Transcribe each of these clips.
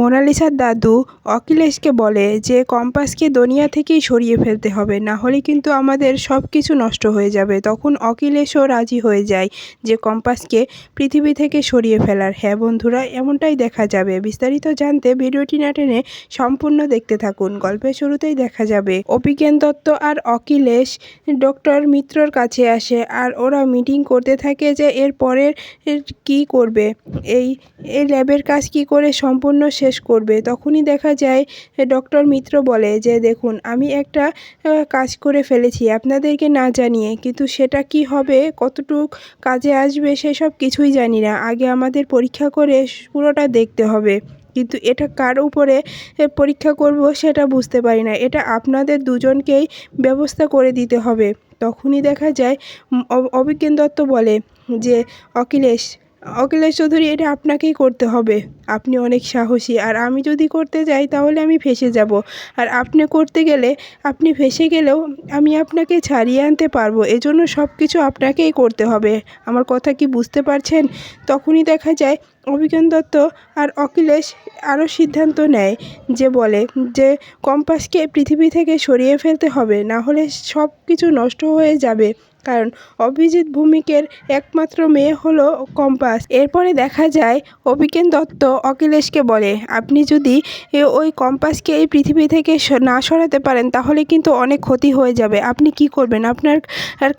মোনালিসার দাদু অখিলেশকে বলে যে, কম্পাসকে দুনিয়া থেকেই সরিয়ে ফেলতে হবে, না হলে কিন্তু আমাদের সব কিছু নষ্ট হয়ে যাবে। তখন অখিলেশও রাজি হয়ে যায় যে, কম্পাসকে পৃথিবী থেকে সরিয়ে ফেলার। হ্যাঁ বন্ধুরা, এমনটাই দেখা যাবে। বিস্তারিত জানতে ভিডিওটি না টেনে সম্পূর্ণ দেখতে থাকুন। গল্পের শুরুতেই দেখা যাবে, অভিজ্ঞান দত্ত আর অখিলেশ ডক্টর মিত্রর কাছে আসে আর ওরা মিটিং করতে থাকে যে, এর পরের কী করবে? এই এই ল্যাবের কাজ কি করে সম্পূর্ণ শেষ করবে তখনই দেখা যায় ডক্টর মিত্র বলে যে দেখুন আমি একটা কাজ করে ফেলেছি আপনাদেরকে না জানিয়ে কিন্তু সেটা কি হবে কতটুক কাজে আসবে সেসব কিছুই জানি না। আগে আমাদের পরীক্ষা করে পুরোটা দেখতে হবে। কিন্তু এটা কার উপরে পরীক্ষা করব সেটা বুঝতে পারি না। এটা আপনাদের দুজনকেই ব্যবস্থা করে দিতে হবে। তখনই দেখা যায় উম, অ- অভিজ্ঞান দত্ত বলে যে অখিলেশ অখিলেশ চৌধুরী, এটা আপনাকেই করতে হবে। আপনি অনেক সাহসী। আর আমি যদি করতে যাই, তাহলে আমি ফেসে যাব। আর আপনি করতে গেলে, আপনি ফেসে গেলেও আমি আপনাকে ছাড়িয়ে আনতে পারব। এজন্য সব কিছু আপনাকেই করতে হবে। আমার কথা কি বুঝতে পারছেন? তখনই দেখা যায়, অভিজ্ঞান দত্ত আর অখিলেশ আরও সিদ্ধান্ত নেয় যে বলে যে, কম্পাসকে পৃথিবী থেকে সরিয়ে ফেলতে হবে না হলে সব কিছু নষ্ট হয়ে যাবে। কারণ অভিজিৎ ভৌমিকের একমাত্র মেয়ে হলো কম্পাস। এরপরে দেখা যায়, অভিকেন দত্ত অখিলেশকে বলে, আপনি যদি ওই কম্পাসকে এই পৃথিবী থেকে না সরাতে পারেন, তাহলে কিন্তু অনেক ক্ষতি হয়ে যাবে। আপনি কি করবেন? আপনার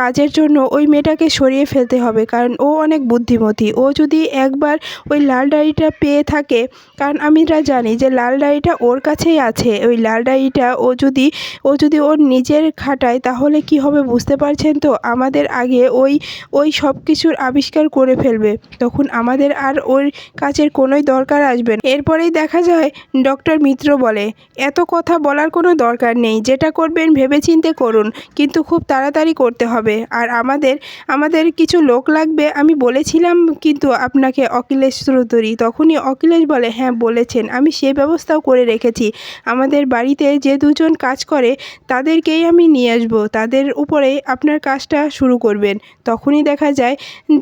কাজের জন্য ওই মেয়েটাকে সরিয়ে ফেলতে হবে, কারণ ও অনেক বুদ্ধিমতী। ও যদি একবার ওই লাল ডায়েরিটা পেয়ে থাকে, কারণ আমরা জানি যে লাল ডায়েরিটা ওর কাছেই আছে, ওই লাল ডায়েরিটা ও যদি ও যদি ওর নিজের খাটায়, তাহলে কি হবে বুঝতে পারছেন তো? আমাদের আগে ওই ওই সব কিছুর আবিষ্কার করে ফেলবে। তখন আমাদের আর ওর কাজের কোনোই দরকার আসবে না। এরপরেই দেখা যায়, ডক্টর মিত্র বলে, এত কথা বলার কোনো দরকার নেই। যেটা করবেন ভেবেচিন্তে করুন, কিন্তু খুব তাড়াতাড়ি করতে হবে। আর আমাদের আমাদের কিছু লোক লাগবে, আমি বলেছিলাম কিন্তু আপনাকে অখিলেশ চৌধুরী। তখনই অখিলেশ বলে হ্যাঁ বলেছেন। আমি সে ব্যবস্থাও করে রেখেছি। আমাদের বাড়িতে যে দুজন কাজ করে, তাদেরকেই আমি নিয়ে আসব। তাদের উপরেই আপনার কাজটা শুরু করবেন। তখনই দেখা যায়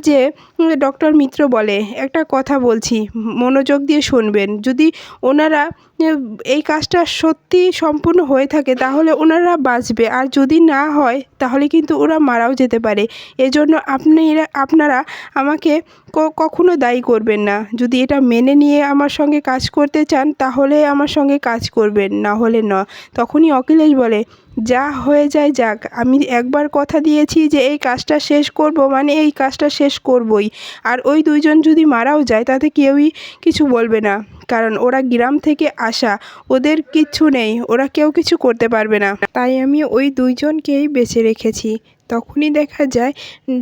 যে ডক্টর মিত্র বলে, একটা কথা বলছি, মনোযোগ দিয়ে শুনবেন। যদি ওনারা এই কাজটা সত্যি সম্পূর্ণ হয়ে থাকে, তাহলে ওনারা বাঁচবে। আর যদি না হয়, তাহলে কিন্তু ওরা মারাও যেতে পারে। এজন্য আপনি আপনারা আমাকে কখনো দায়ী করবেন না। যদি এটা মেনে নিয়ে আমার সঙ্গে কাজ করতে চান, তাহলে আমার সঙ্গে কাজ করবেন, না হলে না তখনই অখিলেশ বলে যা হয়ে যায় যাক। আমি একবার কথা দিয়েছি যে, এই কাজটা শেষ করব মানে এই কাজটা শেষ করবই। আর ওই দুইজন যদি মারাও যায়, তাতে কেউই কিছু বলবে না। কারণ ওরা গ্রাম থেকে আসা। ওদের কিচ্ছু নেই। ওরা কেউ কিছু করতে পারবে না। তাই আমি ওই দুইজনকেই বেছে রেখেছি। তখনই দেখা যায়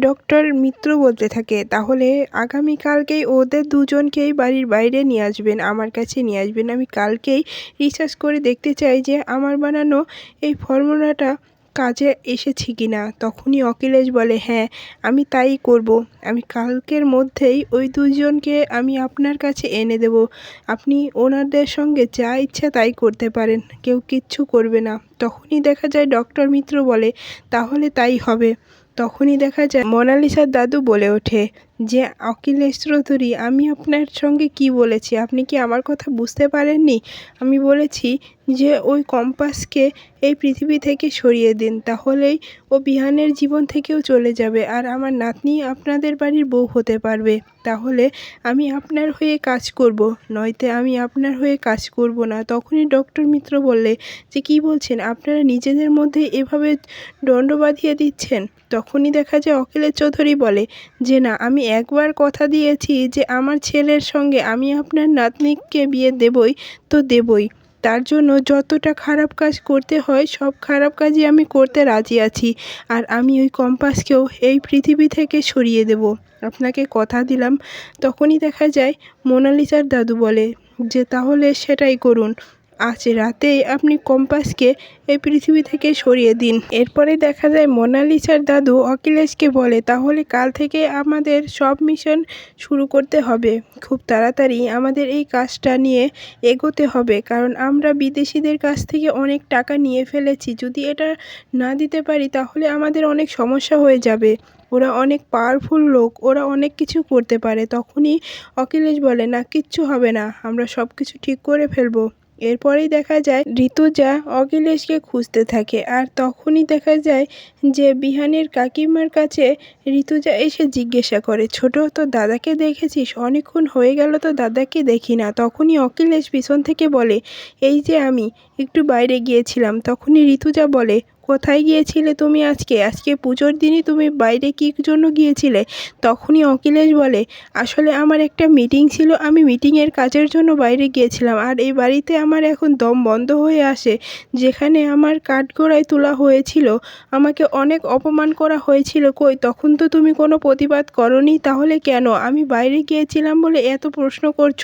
ডক্টর মিত্র বলতে থাকে, তাহলে আগামীকালকেই ওদের দুজনকেই বাড়ির বাইরে নিয়ে আসবেন, আমার কাছে নিয়ে আসবেন। আমি কালকেই রিসার্চ করে দেখতে চাই যে আমার বানানো এই ফর্মুলাটা কাজে এসেছে কি না? তখনই অখিলেশ বলে হ্যাঁ আমি তাই করব। আমি কালকের মধ্যেই ওই দুজনকে আমি আপনার কাছে এনে দেব। আপনি ওনাদের সঙ্গে যা ইচ্ছা তাই করতে পারেন। কেউ কিচ্ছু করবে না। তখনই দেখা যায় ডক্টর মিত্র বলে, তাহলে তাই হবে। তখনই দেখা যায় মোনালিসার দাদু বলে ওঠে যে অখিলেশ চৌধুরী, আমি আপনার সঙ্গে কি বলেছি? আপনি কি আমার কথা বুঝতে পারেননি? আমি বলেছি যে ওই কম্পাসকে এই পৃথিবী থেকে সরিয়ে দিন, তাহলেই ও বিহানের জীবন থেকেও চলে যাবে আর আমার নাতনি আপনাদের বাড়ির বউ হতে পারবে। তাহলে আমি আপনার হয়ে কাজ করব, নয়তো আমি আপনার হয়ে কাজ করব না। তখনই ডক্টর মিত্র বললে, যে কি বলছেন? আপনারা নিজেদের মধ্যে এভাবে দণ্ড বাঁধিয়ে দিচ্ছেন? তখনই দেখা যায় অখিলেশ চৌধুরী বলে, যে না, আমি একবার কথা দিয়েছি যে আমার ছেলের সঙ্গে আমি আপনার নাতনিকে বিয়ে দেবই, তো দেবই। তার জন্য যতটা খারাপ কাজ করতে হয়, সব খারাপ কাজই আমি করতে রাজি আছি। আর আমি ওই কম্পাসকেও এই পৃথিবী থেকে সরিয়ে দেব। আপনাকে কথা দিলাম, তখনই দেখা যায়, মোনালিসার দাদু বলে, যে তাহলে সেটাই করুন। আজ রাতেই আপনি কম্পাসকে এই পৃথিবী থেকে সরিয়ে দিন। এরপরে দেখা যায় মোনালিসার দাদু অখিলেশকে বলে, তাহলে কাল থেকে আমাদের সব মিশন শুরু করতে হবে। খুব তাড়াতাড়ি আমাদের এই কাজটা নিয়ে এগোতে হবে, কারণ আমরা বিদেশিদের কাছ থেকে অনেক টাকা নিয়ে ফেলেছি। যদি এটা না দিতে পারি, তাহলে আমাদের অনেক সমস্যা হয়ে যাবে। ওরা অনেক পাওয়ারফুল লোক, ওরা অনেক কিছু করতে পারে। তখনই অখিলেশ বলে, না, কিচ্ছু হবে না। আমরা সব কিছু ঠিক করে ফেলব। এরপরেই দেখা যায় ঋতুজা অখিলেশকে খুঁজতে থাকে। আর তখনই দেখা যায় যে বিহানের কাকিমার কাছে ঋতুজা এসে জিজ্ঞাসা করে, ছোট, তো দাদাকে দেখেছিস? অনেকক্ষণ হয়ে গেল তো দাদাকে দেখি না। তখনই অখিলেশ পিছন থেকে বলে, এই যে আমি, একটু বাইরে গিয়েছিলাম। তখনই ঋতুজা বলে কোথায় গিয়েছিলে তুমি আজকে? আজকে পুজোর দিনই তুমি বাইরে কী জন্য গিয়েছিলে? তখনই অখিলেশ বলে, আসলে আমার একটা মিটিং ছিল, আমি মিটিংয়ের কাজের জন্য বাইরে গিয়েছিলাম, আর এই বাড়িতে আমার এখন দম বন্ধ হয়ে আসে, যেখানে আমার কাঠগোড়ায় তোলা হয়েছিল। আমাকে অনেক অপমান করা হয়েছিল। কই, তখন তো তুমি কোনো প্রতিবাদ করনি, তাহলে কেন? আমি বাইরে গিয়েছিলাম বলে এত প্রশ্ন করছ?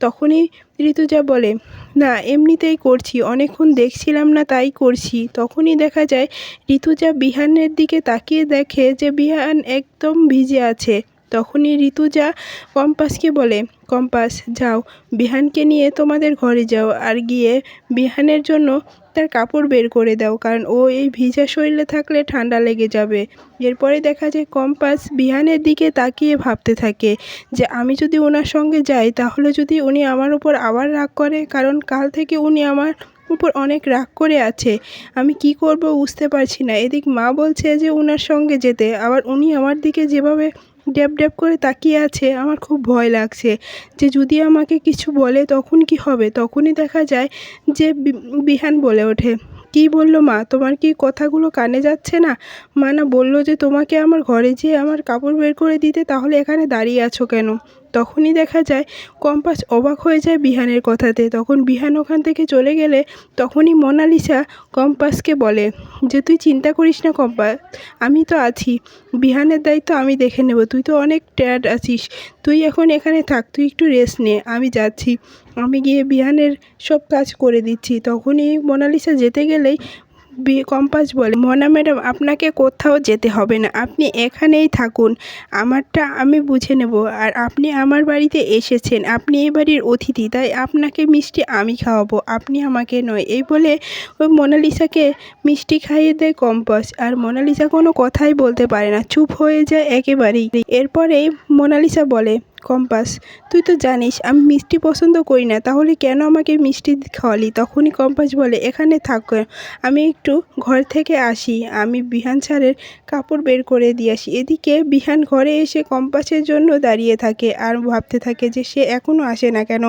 তখনই ঋতুজা বলে, না, এমনিতেই করছি, অনেকক্ষণ দেখছিলাম না তাই করছি। তখনই দেখা যায়, ঋতুজা বিহানের দিকে তাকিয়ে দেখে যে বিহান একদম ভিজে আছে। তখনই ঋতুজা কম্পাসকে বলে, কম্পাস, যাও, বিহানকে নিয়ে তোমাদের ঘরে যাও। আর গিয়ে বিহানের জন্য তার কাপড় বের করে দাও, কারণ ও এই ভিজা শরীরে থাকলে ঠান্ডা লেগে যাবে। এরপরে দেখা যায়, কম্পাস বিহানের দিকে তাকিয়ে ভাবতে থাকে যে, আমি যদি ওনার সঙ্গে যাই, তাহলে যদি উনি আমার উপর আবার রাগ করে, কারণ কাল থেকে উনি আমার উপর অনেক রাগ করে আছে। আমি কি করব বুঝতে পারছি না। এদিক মা বলছে যে ওনার সঙ্গে যেতে। আবার উনি আমার দিকে যেভাবে ড্যাব ড্যাব করে তাকিয়ে আছে, আমার খুব ভয় লাগছে। যে যদি আমাকে কিছু বলে তখন কি হবে? তখনই দেখা যায় যে বিহান বলে ওঠে, কী বলল মা? তোমার কি কথাগুলো কানে যাচ্ছে না? মা না বলল যে, তোমাকে আমার ঘরে যেয়ে আমার কাপড় বের করে দিতে, তাহলে এখানে দাঁড়িয়ে আছো কেন? তখনই দেখা যায় কম্পাস অবাক হয়ে যায় বিহানের কথাতে। তখন বিহান ওখান থেকে চলে গেলে তখনই মোনালিসা কম্পাসকে বলে, যে তুই চিন্তা করিস না কম্পাস, আমি তো আছি। বিহানের দায়িত্ব আমি দেখে নেব। তুই তো অনেক ট্যাড আছিস। তুই এখন এখানে থাক, তুই একটু রেস্ট নে, আমি যাচ্ছি। আমি গিয়ে বিহানের সব কাজ করে দিচ্ছি। তখনই মোনালিসা যেতে গেলেই বি, কম্পাস বলে, মনা ম্যাডাম, আপনাকে কোথাও যেতে হবে না। আপনি এখানেই থাকুন। আমারটা আমি বুঝে নেব। আর আপনি আমার বাড়িতে এসেছেন। আপনি এই বাড়ির অতিথি, তাই আপনাকে মিষ্টি আমি খাওয়াবো। আপনি আমাকে নয়। এই বলে ওই মোনালিসাকে মিষ্টি খাইয়ে দেয় কম্পাস। আর মোনালিসা কোনো কথাই বলতে পারে না। চুপ হয়ে যায় একেবারেই। এরপরেই মোনালিসা বলে কম্পাস। তুই তো জানিস, আমি মিষ্টি পছন্দ করি না, তাহলে কেন আমাকে মিষ্টি খাওয়ালি? তখনই কম্পাস বলে, এখানে থাক, আমি একটু ঘর থেকে আসি, আমি বিহান স্যারের কাপড় বের করে দিয়ে আসি। এদিকে বিহান ঘরে এসে কম্পাসের জন্য দাঁড়িয়ে থাকে আর ভাবতে থাকে যে সে এখনও আসে না কেন।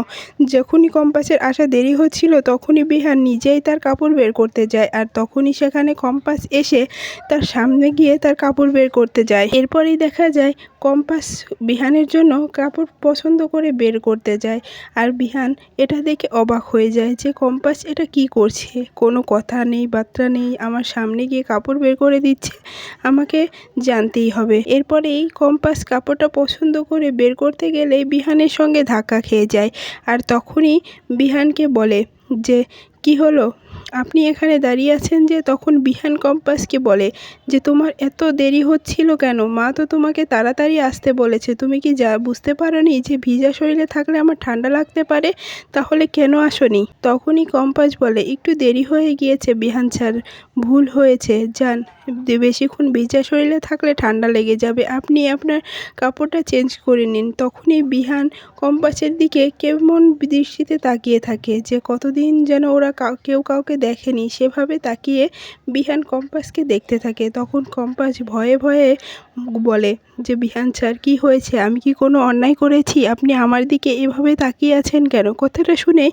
যখনই কম্পাসের আসা দেরি হচ্ছিল, তখনই বিহান নিজেই তার কাপড় বের করতে যায় আর তখনই সেখানে কম্পাস এসে তার সামনে গিয়ে তার কাপড় বের করতে যায়। এরপরেই দেখা যায় কম্পাস বিহানের জন্য কাপড় পছন্দ করে বের করতে যায়। আর বিহান এটা দেখে অবাক হয়ে যায় যে, কম্পাস, এটা কি করছে? কোনো কথা নেই, বার্তা নেই, আমার সামনে গিয়ে কাপড় বের করে দিচ্ছে? আমাকে জানতেই হবে। এরপরে এই কম্পাস কাপড়টা পছন্দ করে বের করতে গেলে বিহানের সঙ্গে ধাক্কা খেয়ে যায়। আর তখনই বিহানকে বলে যে, কি হলো? আপনি এখানে দাঁড়িয়ে আছেন যে তখন বিহান কম্পাসকে বলে যে, তোমার এত দেরি হচ্ছিল কেন? মা তো তোমাকে তাড়াতাড়ি আসতে বলেছে। তুমি কি যা, বুঝতে পারোনি যে ভিজা শরীরে থাকলে আমার ঠান্ডা লাগতে পারে? তাহলে কেন আসনি? তখনই কম্পাস বলে, একটু দেরি হয়ে গিয়েছে বিহান স্যার। ভুল হয়েছে। যান বেশিক্ষণ ভিজা শরীরে থাকলে ঠান্ডা লেগে যাবে। আপনি আপনার কাপড়টা চেঞ্জ করে নিন। তখনই বিহান কম্পাসের দিকে কেমন দৃষ্টিতে তাকিয়ে থাকে যে, কতদিন যেন ওরা কেউ কাউকে দেখেনি, সেভাবে তাকিয়ে বিহান কম্পাসকে দেখতে থাকে। তখন কম্পাস ভয়ে ভয়ে বলে, যে বিহান স্যার, কী হয়েছে? আমি কি কোনো অন্যায় করেছি? আপনি আমার দিকে এভাবে তাকিয়ে আছেন কেন? কথাটা শুনে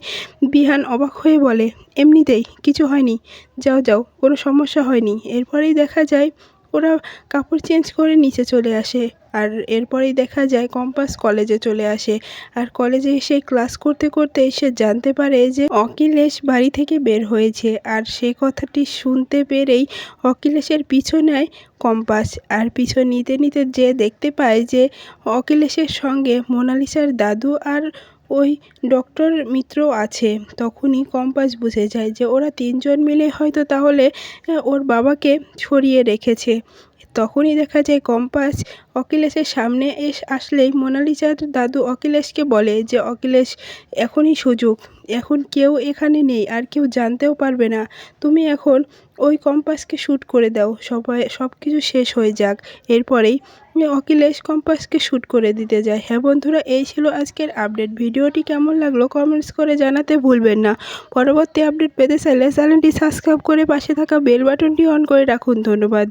বিহান অবাক হয়ে বলে, এমনিতেই কিছু হয়নি। যাও যাও, কোনো সমস্যা হয়নি। এরপরেই দেখা যায়, ওরা কাপড় চেঞ্জ করে নিচে চলে আসে। আর এরপরেই দেখা যায় কম্পাস কলেজে চলে আসে। আর কলেজে এসে ক্লাস করতে করতে সে জানতে পারে যে অখিলেশ বাড়ি থেকে বের হয়েছে। আর সে কথাটি শুনতে পেরেই অখিলেশের পিছনে কম্পাস। আর পিছন নিতে নিতে যে দেখতে পায় যে অখিলেশের সঙ্গে মোনালিসার দাদু আর ওই ডক্টর মিত্র আছে, তখনই কম্পাস বুঝে যায় যে ওরা তিনজন মিলে হয়তো তাহলে ওর বাবাকে ছড়িয়ে রেখেছে। তখনই দেখা যায় কম্পাস অখিলেশের সামনে এস আসলেই মোনালিসার দাদু অখিলেশকে বলে যে, অখিলেশ, এখনই সুযোগ। এখন কেউ এখানে নেই, আর কেউ জানতেও পারবে না। তুমি এখন ওই কম্পাসকে শ্যুট করে দাও। সবাই সব কিছু শেষ হয়ে যাক। এরপরেই অখিলেশ কম্পাসকে শ্যুট করে দিতে যায়। হ্যাঁ বন্ধুরা, এই ছিল আজকের আপডেট। ভিডিওটি কেমন লাগল কমেন্টস করে জানাতে ভুলবেন না। পরবর্তী আপডেট পেতে চাইলে চ্যানেলটি সাবস্ক্রাইব করে পাশে থাকা বেল বাটনটি অন করে রাখুন। ধন্যবাদ।